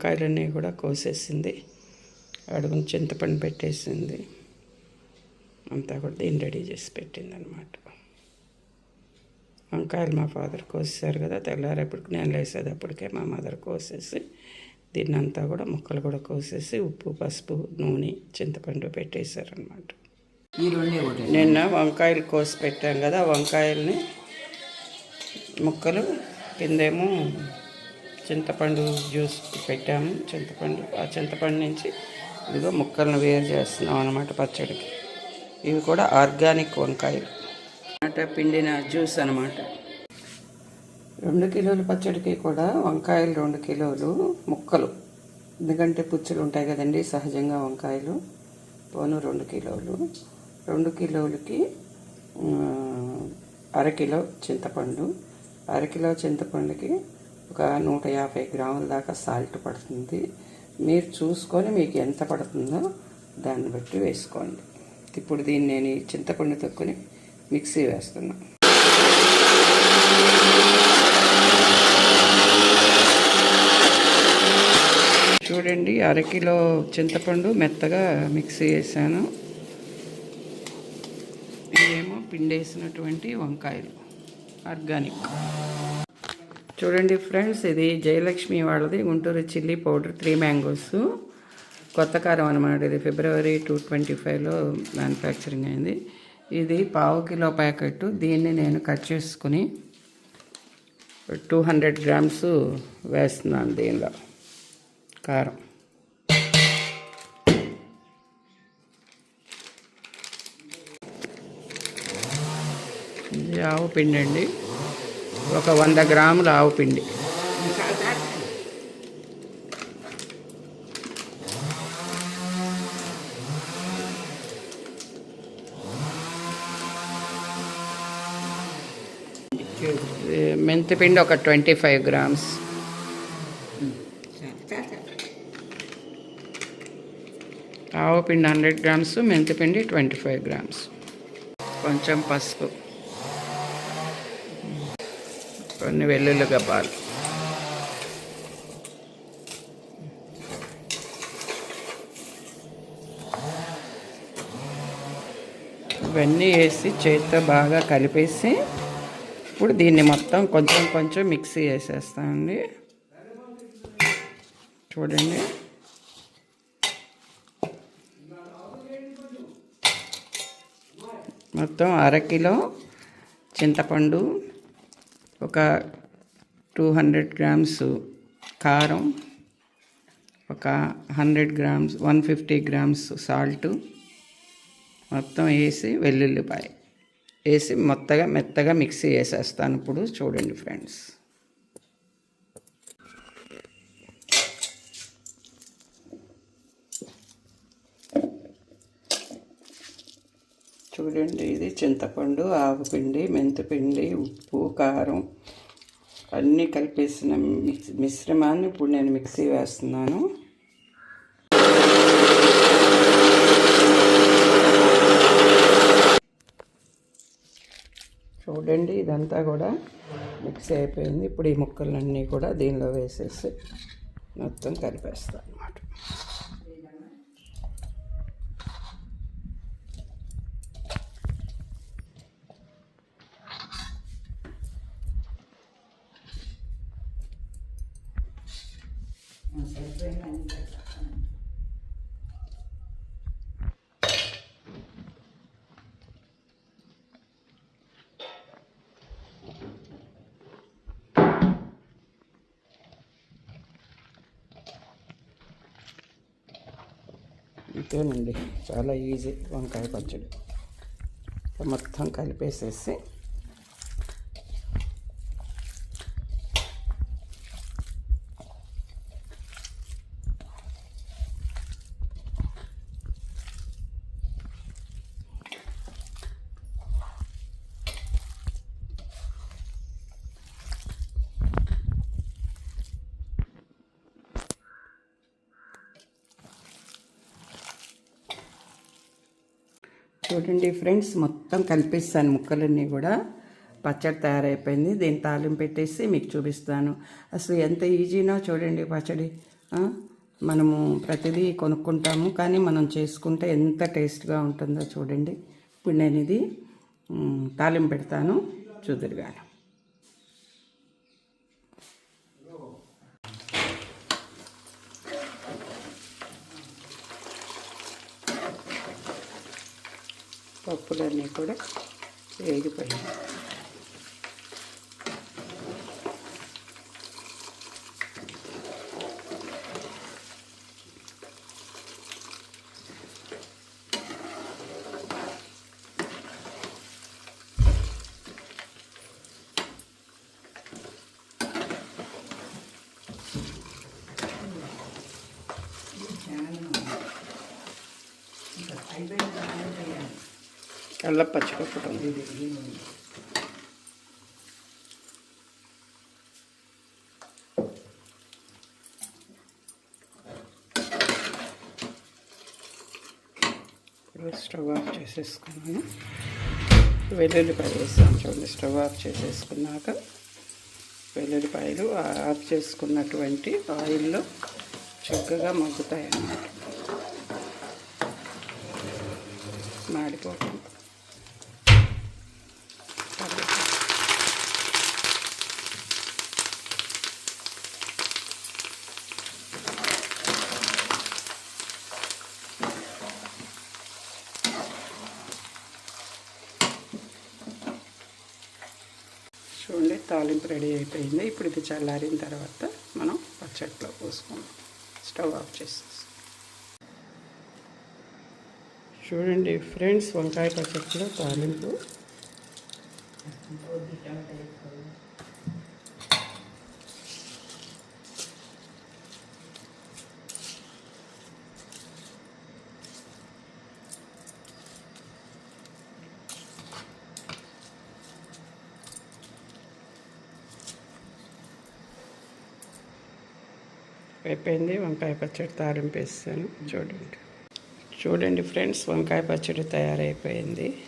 కాయలన్నీ కూడా కోసేసింది. అడుగున చింతపండు పెట్టేసింది. అంతా కూడా దీన్ని రెడీ చేసి పెట్టింది అనమాట వంకాయలు మా ఫాదర్ కోసేసారు కదా తెల్లారేపటికి నేను లేసేటప్పటికే మా మదర్ కోసేసి దీన్ని అంతా కూడా ముక్కలు కూడా కోసేసి ఉప్పు పసుపు నూనె చింతపండు పెట్టేశారనమాట నిన్న వంకాయలు కోసి పెట్టాం కదా వంకాయల్ని ముక్కలు కిందేమో చింతపండు జ్యూస్ పెట్టాము. చింతపండు ఆ చింతపండు నుంచి ఇదిగో ముక్కలను వేరు చేస్తున్నాం అనమాట పచ్చడికి. ఇవి కూడా ఆర్గానిక్ వంకాయలు. అంటే పిండిన జ్యూస్ అనమాట రెండు కిలోల పచ్చడికి కూడా వంకాయలు రెండు కిలోలు ముక్కలు. ఎందుకంటే పుచ్చులు ఉంటాయి కదండి సహజంగా వంకాయలు. పోను రెండు కిలోలు. రెండు కిలోలకి అరకిలో చింతపండు. అరకిలో చింతపండుకి ఒక నూట యాభై గ్రాముల దాకా సాల్ట్ పడుతుంది. మీరు చూసుకొని మీకు ఎంత పడుతుందో దాన్ని బట్టి వేసుకోండి. ఇప్పుడు దీన్ని నేను చింతపండు తొక్కుని మిక్సీ వేస్తున్నా. చూడండి అరకిలో చింతపండు మెత్తగా మిక్సీ వేసాను. ఇదేమో పిండేసినటువంటి వంకాయలు. ఆర్గానిక్. చూడండి ఫ్రెండ్స్ ఇది జయలక్ష్మి వాళ్ళది. Guntur chilli powder three mangoes. కొత్త కారం అనమాట ఇది. ఫిబ్రవరి టూ ట్వంటీ ఫైవ్లో మ్యానుఫ్యాక్చరింగ్ అయింది. ఇది పావు కిలో ప్యాకెట్. దీన్ని నేను కట్ చేసుకుని టూ హండ్రెడ్ గ్రామ్స్ వేస్తున్నాను దీనిలో. కారం. జావు ఆవు పిండి అండి ఒక వంద గ్రాముల ఆవు పిండి. మెంతి పిండి ఒక ట్వంటీ ఫైవ్ గ్రామ్స్. ఆవు పిండి హండ్రెడ్ గ్రామ్స్ మెంతి పిండి ట్వంటీ ఫైవ్ గ్రామ్స్. కొంచెం పసుపు. కొన్ని వెల్లుల్లి గబ్బాలు. ఇవన్నీ వేసి చేతితో బాగా కలిపేసి ఇప్పుడు దీన్ని మొత్తం కొంచెం కొంచెం మిక్సీ వేసేస్తామండి చూడండి. మొత్తం అరకిలో చింతపండు ఒక టూ హండ్రెడ్ గ్రామ్స్ కారం ఒక hundred grams one fifty grams salt మొత్తం వేసి వెల్లుల్లిపాయ వేసి మొత్తగా మెత్తగా మిక్సీ వేసేస్తాను ఇప్పుడు. చూడండి ఫ్రెండ్స్. చూడండి ఇది చింతపండు ఆవుపిండి మెంతిపిండి ఉప్పు కారం. అన్నీ కలిపేసిన మిక్స్ మిశ్రమాన్ని ఇప్పుడు నేను మిక్సీ వేస్తున్నాను. చూడండి ఇదంతా కూడా మిక్స్ అయిపోయింది. ఇప్పుడు ఈ ముక్కలన్నీ కూడా దీనిలో వేసేసి మొత్తం కలిపేస్తాను అన్నమాట. ఇంతేనండి చాలా ఈజీ వంకాయ పచ్చడి. మొత్తం కలిపేసేసి చూడండి ఫ్రెండ్స్ మొత్తం కలిపేస్తాను ముక్కలన్నీ కూడా. పచ్చడి తయారైపోయింది. దీన్ని తాలింపు పెట్టేసి మీకు చూపిస్తాను. అసలు ఎంత ఈజీనో చూడండి పచ్చడి. మనము ప్రతిదీ కొనుక్కుంటాము కానీ మనం చేసుకుంటే ఎంత టేస్ట్గా ఉంటుందో చూడండి. ఇప్పుడు నేను ఇది తాలింపు పెడతాను. చూదురుగాను. పప్పులన్నీ కూడా వేగిపోయాయి అల్ల పచ్చిపప్పు ఇప్పుడు స్టవ్ ఆఫ్ చేసేసుకున్నాను. వెల్లుల్లిపాయ వేస్తాను చూడండి స్టవ్ ఆఫ్ చేసేసుకున్నాక వెల్లుల్లిపాయలు ఆఫ్ చేసుకున్నటువంటి ఆయిల్లో చక్కగా మగ్గుతాయి అన్నమాట మాడిపోతుంది చూడండి తాలింపు రెడీ అయిపోయింది. ఇప్పుడు ఇది చల్లారిన తర్వాత మనం పచ్చట్లో పోసుకుందాం. స్టవ్ ఆఫ్ చేసేసి. చూడండి ఫ్రెండ్స్ వంకాయ పచ్చట్లో తాలింపు. అయిపోయింది వంకాయ పచ్చడి తాలింపు చూడండి. చూడండి ఫ్రెండ్స్ వంకాయ పచ్చడి తయారైపోయింది.